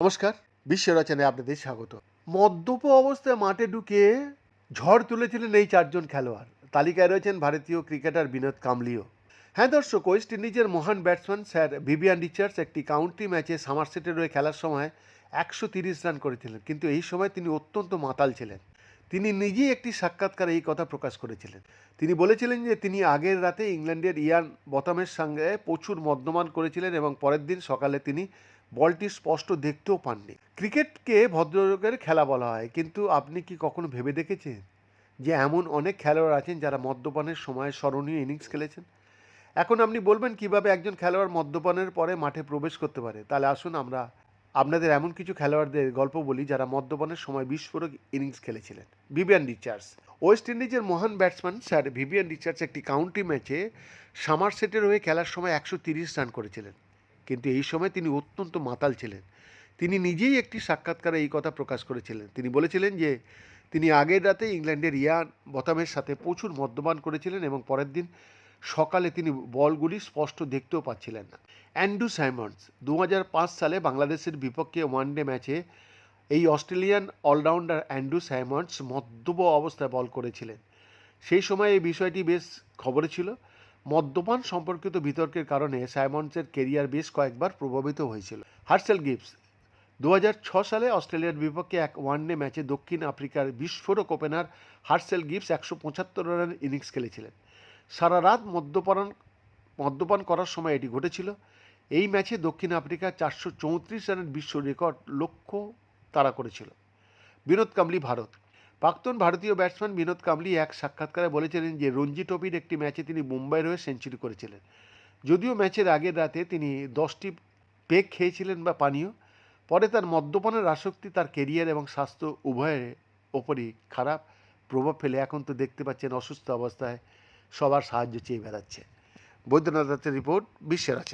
নমস্কার, বিশ্ব রচনায় আপনাদের স্বাগত। মদ্যপ অবস্থায় মাঠে ঢুকে ঝড় তুলেছিলেন এই চারজন খেলোয়াড়। তালিকায় রয়েছেন ভারতীয় ক্রিকেটার বিনোদ কামলিও। হ্যাঁ দর্শক, ওয়েস্ট ইন্ডিজের মহান ব্যাটসম্যান স্যার ভিভিয়ান রিচার্ডস একটি কাউন্টি ম্যাচে সামারসেটের হয়ে খেলার সময় একশো তিরিশ রান করেছিলেন। কিন্তু এই সময় তিনি অত্যন্ত মাতাল ছিলেন। তিনি নিজেই একটি সাক্ষাৎকারে এই কথা প্রকাশ করেছিলেন। তিনি বলেছিলেন যে, তিনি আগের রাতে ইংল্যান্ডের ইয়ান বতামের সঙ্গে প্রচুর মদ্যমান করেছিলেন এবং পরের দিন সকালে তিনি বলটি স্পষ্ট দেখতেও পাননি। ক্রিকেটকে ভদ্রলোকের খেলা বলা হয়, কিন্তু আপনি কি কখনো ভেবে দেখেছেন যে, এমন অনেক খেলোয়াড় আছেন যারা মদ্যপানের সময় স্মরণীয় ইনিংস খেলেছেন? এখন আপনি বলবেন কীভাবে একজন খেলোয়াড় মদ্যপানের পরে মাঠে প্রবেশ করতে পারে? তাহলে আসুন আমরা আপনাদের এমন কিছু খেলোয়াড়দের গল্প বলি যারা মদ্যপানের সময় বিস্ফোরক ইনিংস খেলেছিলেন। ভিভিয়ান রিচার্ডস ওয়েস্ট ইন্ডিজের মহান ব্যাটসম্যান স্যার ভিভিয়ান রিচার্ডস একটি কাউন্টি ম্যাচে সামারসেটের হয়ে খেলার সময় একশো তিরিশ রান করেছিলেন। কিন্তু এই সময় তিনি অত্যন্ত মাতাল ছিলেন। তিনি নিজেই একটি সাক্ষাৎকারে এই কথা প্রকাশ করেছিলেন। তিনি বলেছিলেন যে, তিনি আগের রাতে ইংল্যান্ডের ইয়ান বতামের সাথে প্রচুর মদ্যপান করেছিলেন এবং পরের দিন সকালে তিনি বলগুলি স্পষ্ট দেখতেও পাচ্ছিলেন না। অ্যান্ড্রু সাইমন্স দু হাজার পাঁচ সালে বাংলাদেশের বিপক্ষে ওয়ানডে ম্যাচে এই অস্ট্রেলিয়ান অলরাউন্ডার অ্যান্ড্রু সাইমন্স মদ্যপ অবস্থায় বল করেছিলেন। সেই সময় এই বিষয়টি বেশ খবরে ছিল। মদ্যপান সম্পর্কিত বিতর্কের কারণে সাইমন্সের কেরিয়ার বেশ কয়েকবার প্রভাবিত হয়েছিল। হার্সেল গিবস দু সালে অস্ট্রেলিয়ার বিপক্ষে এক ওয়ানডে ম্যাচে দক্ষিণ আফ্রিকার বিস্ফোরক ওপেনার হার্সেল গিবস একশো পঁচাত্তর রানের ইনিংস খেলেছিলেন। সারা রাত মদ্যপান মদ্যপান করার সময় এটি ঘটেছিল। এই ম্যাচে দক্ষিণ আফ্রিকা চারশো চৌত্রিশ রানের বিশ্ব রেকর্ড লক্ষ্য তাড়া করেছিল। বিনোদ কামলি, ভারত। প্রাক্তন ভারতীয় ব্যাটসম্যান বিনোদ কামলি এক সাক্ষাৎকারে বলেছিলেন যে, রঞ্জি ট্রফির একটি ম্যাচে তিনি মুম্বাইয়ের হয়ে সেঞ্চুরি করেছিলেন। যদিও ম্যাচের আগের রাতে তিনি দশটি পেক খেয়েছিলেন বা পানীয়, পরে তার মদ্যপানের আসক্তি, তার কেরিয়ার এবং স্বাস্থ্য উভয়ের ওপরই খারাপ প্রভাব ফেলে। এখন তো দেখতে পাচ্ছেন অসুস্থ অবস্থায় সবার সাহায্য চেয়ে বেড়াচ্ছে। বৈদ্যনাথ দত্তের রিপোর্ট বিশ্বের আছেন।